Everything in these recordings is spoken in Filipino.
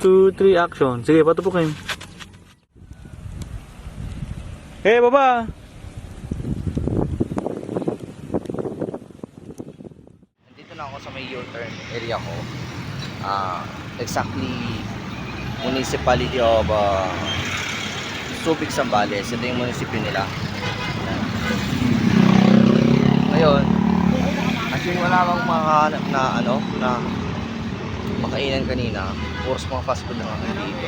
2, 3, action. Sige, patupukin. Hey, baba! Nandito na ako sa may U-turn area ko. Ah, exactly municipality of uh, Subic Zambales. Ito yung munisipyo nila. Ngayon, actually wala akong makahanap na ano, na makainan kanina. Puros mga fast food na nga dito.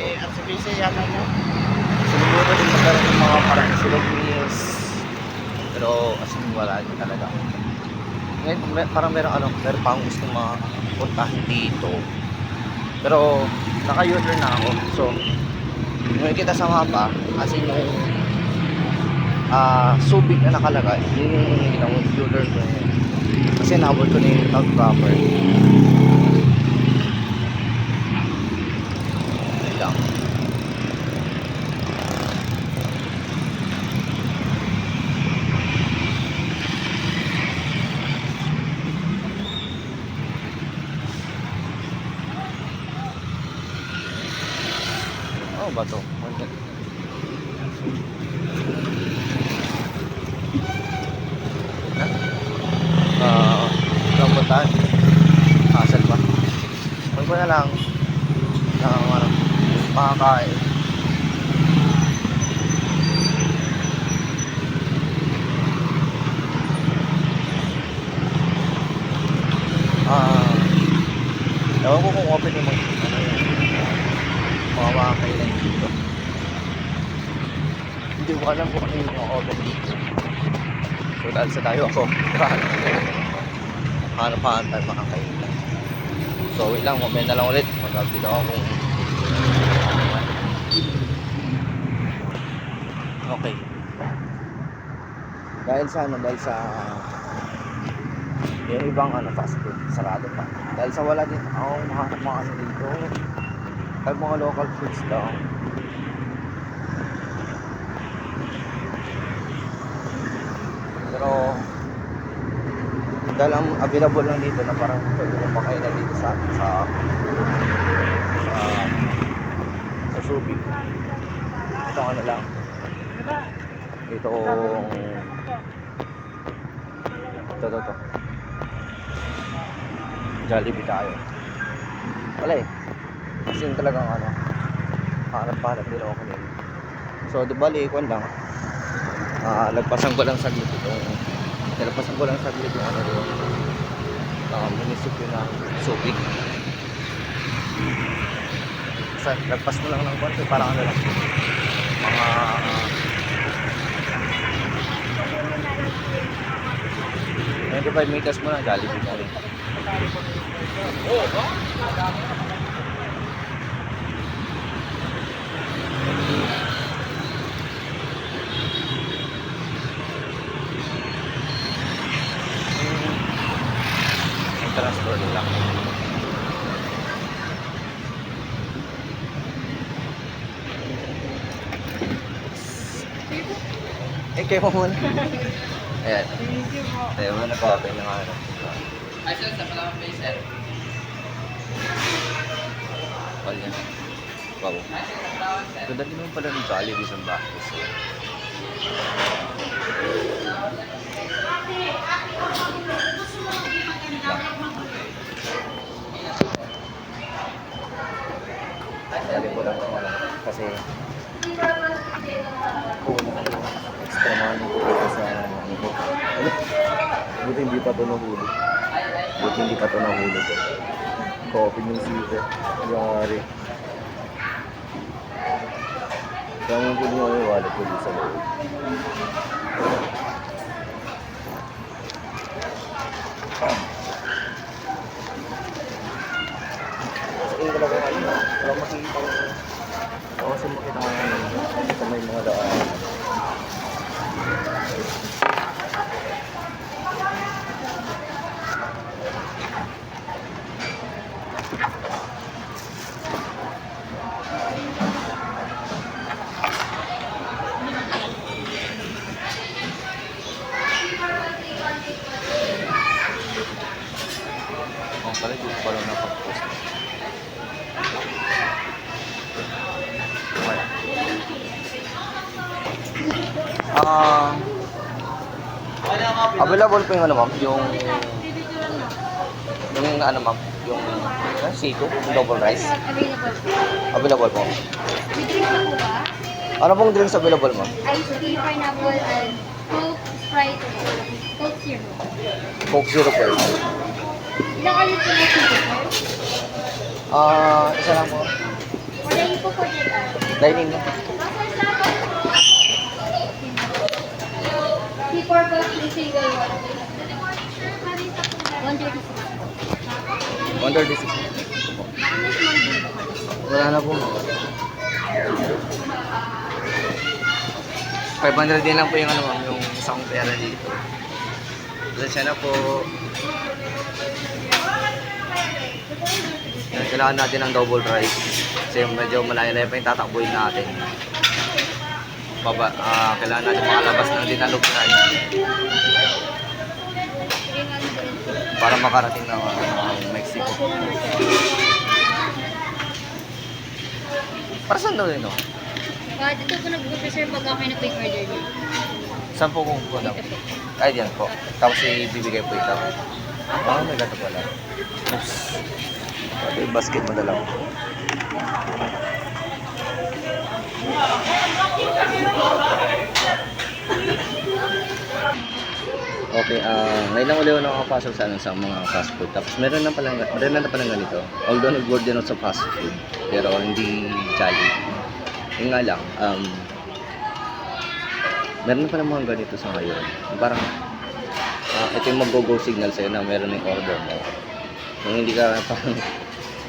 Sinimulan din magkaroon ng mga parang silog meals. Pero as in wala din talaga. Ngayon, may, parang meron ano, meron pa akong gustong mapuntahan dito. Pero naka-U-turn na ako. So, kung kita sa mapa, as in yung ah Subic na nakalagay, yun yung ginawang U-turn ko ngayon. Kasi nabot ko na yung tag proper. Oh, bato. Ah, rambutan. Asal ba? Huwag ko na lang na ano, makakain. Ah, ewan ko kung open yung mga mga makakailan dito. Hindi ko alam kung ano yung open dito. So dahil sa tayo ako, hanap-hanap tayo makakailan. So wait lang, mamaya na lang ulit. Mag-update ako kung Okay. Dahil sa ano, dahil sa yung ibang ano, fast food, sarado pa. Dahil sa wala din ako mga ano dito. Ay mga local foods lang. Pero dahil ang available lang dito na parang pwede kong makainan dito sa sa sa, sa Subic. Ito ano lang. Ito ito ito ito. Jollibee tayo. Wala eh. Kasi yun talagang ano, hanap-hanap din ako kanina. So, di bali, kwan lang. Ah, lagpasan ko lang saglit itong, nalagpasan ko lang saglit yung ano doon. Uh, munisipyo ng Subic. Sa, lagpas mo lang ng kwan, so parang ano lang. Mga, uh, 25 meters mo na, Jollibee na rin. Transport lang. Eh, kayo mo muna. Ayan. Tayo muna po. Okay na nga. ano. Ay, sir, sa pala may sir. Call niya. Wow. Sir, sir. Ganda din naman pala ng Jollibee sa bahay. So, Dali ko lang ako lang. Kasi kulang ako ng extra money ko dito sa ano. Ano? Hindi pa ito nahulog. Buti hindi pa ito nahulog. Coffee yung site. Yari. Kaya mo po niyo yung wallet ko sa loob. Kasi yung talaga ano, wala makikita ko. Wala kasi makita ko ano, sa may mga daan. Ah, available po yung ano ma'am, yung yung ano ma'am, yung uh, C2, yung double rice. Available po. Available po. May drink na po ba? Ano pong drinks available ma'am? Iced tea, pineapple, and Coke, Sprite, Coke Zero. Coke Zero po. Ilang kayo po na sito, sir? Ah, isa lang po. Wala po po dito. Dining na. Single one. 136 po. 136. Wala na po. 500 din lang po yung ano ma'am, yung isang pera dito. Pasensya na po. Yan, kailangan natin ng double rice. Kasi medyo malayo-layo pa yung tatakbuhin natin. Baba, ah, kailangan natin makalabas ng dinalugnan para makarating ng ah, Mexico. Para saan daw yun, no? Ah, dito po sir pag na po yung order niyo. Saan po kung po po. Ay, diyan po. Tapos ibibigay po ito. Ah, may gato pala. Oops. Yung basket mo dalawa. Okay, ah ngayon lang ulit ako nakakapasok sa, ano, sa mga fast food. Tapos meron na palang, meron na palang ganito. Although nag-board din ako sa fast food, pero hindi jolly. Yun nga lang, um, meron na pala mga ganito sa ngayon. Parang, ah, ito yung mag-go signal sa'yo na meron na yung order mo. Kung hindi ka parang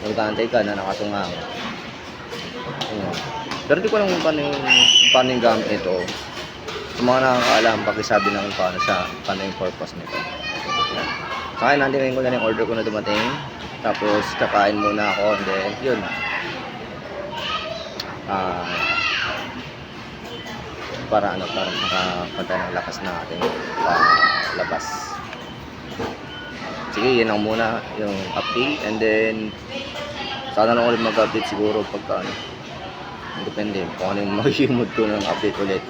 magkantay ka na nakatunga ka. Pero di ko alam kung paano yung, paano yung gamit ito. Sa mga nakakaalam, pakisabi na kung paano siya, paano yung purpose nito. Yan. Sa akin, nandiyan ko na yung order ko na dumating. Tapos, kakain muna ako. And then, yun. Ah, para ano, para makapagka ng lakas na ating labas. Sige, yan lang muna yung update and then sana lang ulit mag-update siguro pagka ano. Depende kung ano yung magiging mood ko ng update ulit.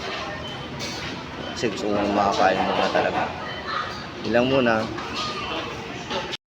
Kasi gusto ko makakain muna talaga. Yun lang muna.